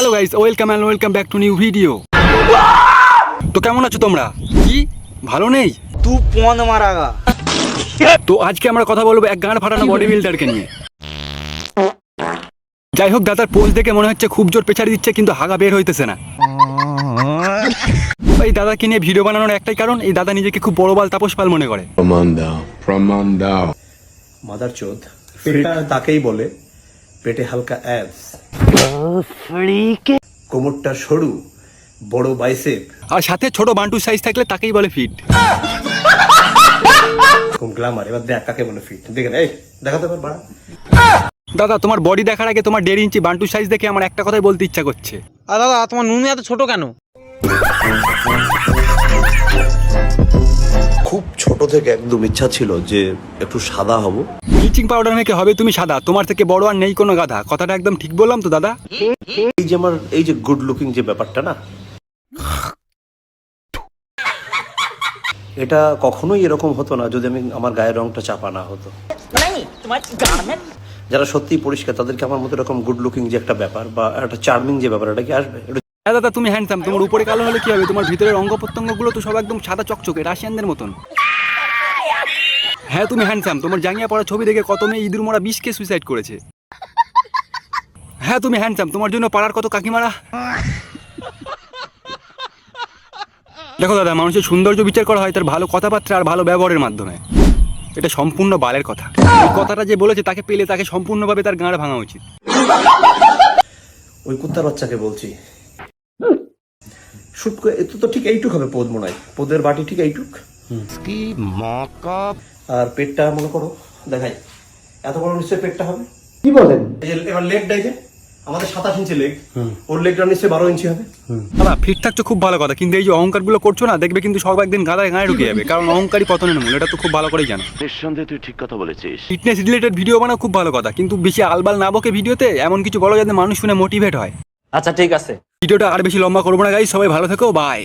Hello guys welcome and welcome back to new video তো কেমন আছো তোমরা? কি? ভালো নেই? তু পন মারাগা তো আজকে আমরা কথা বলব এক গান ফাটানো বডি বিল্ডারকে নিয়ে। যাই হোক দাদার পোজ দেখে মনে হচ্ছে খুব জোর পেছাড়ি দিচ্ছে কিন্তু হাগা বের হইতেছে না। এই দাদাকে নিয়ে ভিডিও বানানোর একটাই কারণ এই দাদা নিজেকে খুব বড় বাল তাপস পাল মনে করে। প্রমাণ দাও প্রমাণ দাও। মাদার চোদ তাকেই বলে পেটে হালকা অ্যাবস। কোমরটা সরু বড় বাইসেপ। আর সাথে ছোট বান্টু সাইজ থাকলে তাকেই বলে ফিট। খুব গ্লামার এবার দেখ কাকে বলে ফিট। দেখে এই দেখাতে পার বাড়া। দাদা তোমার বডি দেখার আগে তোমার দেড় ইঞ্চি বান্টু সাইজ দেখে আমার একটা কথাই বলতে ইচ্ছা করছে। আর দাদা তোমার নুন এত ছোট কেন? খুব ছোট থেকে একদম ইচ্ছা ছিল যে একটু সাদা হব। ব্লিচিং পাউডার মেখে হবে তুমি সাদা। তোমার থেকে বড় আর নেই কোনো গাধা। কথাটা একদম ঠিক বললাম তো দাদা? এই যে আমার এই যে গুড লুকিং যে ব্যাপারটা না? এটা কখনোই এরকম হতো না যদি আমি আমার গায়ের রংটা চাপা না হতো। যারা সত্যি পরিষ্কার তাদেরকে আমার মতো এরকম গুড লুকিং যে একটা ব্যাপার বা একটা চার্মিং যে ব্যাপার এটা কি আসবে? হ্যাঁ দাদা, তুমি হ্যান্ডসাম তোমার উপরে কালো হলে কি হবে? তোমার ভিতরের অঙ্গ প্রত্যঙ্গগুলো তো সব একদম সাদা চকচকে, রাশিয়ানদের মতন। হ্যাঁ তুমি হ্যান্ডসাম তোমার জাঙ্গিয়া পড়া ছবি দেখে কত মেয়ে ইঁদুর মরা বিষকে সুইসাইড করেছে। হ্যাঁ তুমি হ্যান্ডসাম তোমার জন্য পাড়ার কত কাকিমারা? দেখো দাদা, মানুষের সৌন্দর্য বিচার করা হয় তার ভালো কথাবার্তা আর ভালো ব্যবহারের মাধ্যমে। এটা সম্পূর্ণ বালের কথা। কথাটা যে বলেছে, তাকে পেলে তাকে সম্পূর্ণভাবে তার গাঁড় ভাঙা উচিত। ওই কুত্তার বাচ্চাকে বলছি। শুট করে এত তো ঠিক এইটুক হবে পদ মনে হয়। পদের বাটি ঠিক এইটুক। আর পেটটা মনে করো দেখাই। এত বড় নিশ্চয়ই পেটটা হবে? কি বলেন? এবার লেগটা এই যে আমাদের সাতাশ ইঞ্চি লেগ ওর লেগটা নিশ্চয়ই বারো ইঞ্চি হবে। দাদা ফিট থাকছো খুব ভালো কথা কিন্তু এই যে অহংকারগুলো করছ না দেখবে কিন্তু সব একদিন গাদায় গায়ে ঢুকে যাবে কারণ অহংকারই পতনের মূল এটা তো খুব ভালো করেই জানো। নিঃসন্দেহে তুই ঠিক কথা বলেছিস। ফিটনেস রিলেটেড ভিডিও বানাও খুব ভালো কথা কিন্তু বেশি আলবাল না বকে ভিডিওতে এমন কিছু বলো যাতে মানুষ শুনে মোটিভেট হয়। আচ্ছা ঠিক আছে। ভিডিওটা আর বেশি লম্বা করব না গাই সবাই ভালো থেকো বাই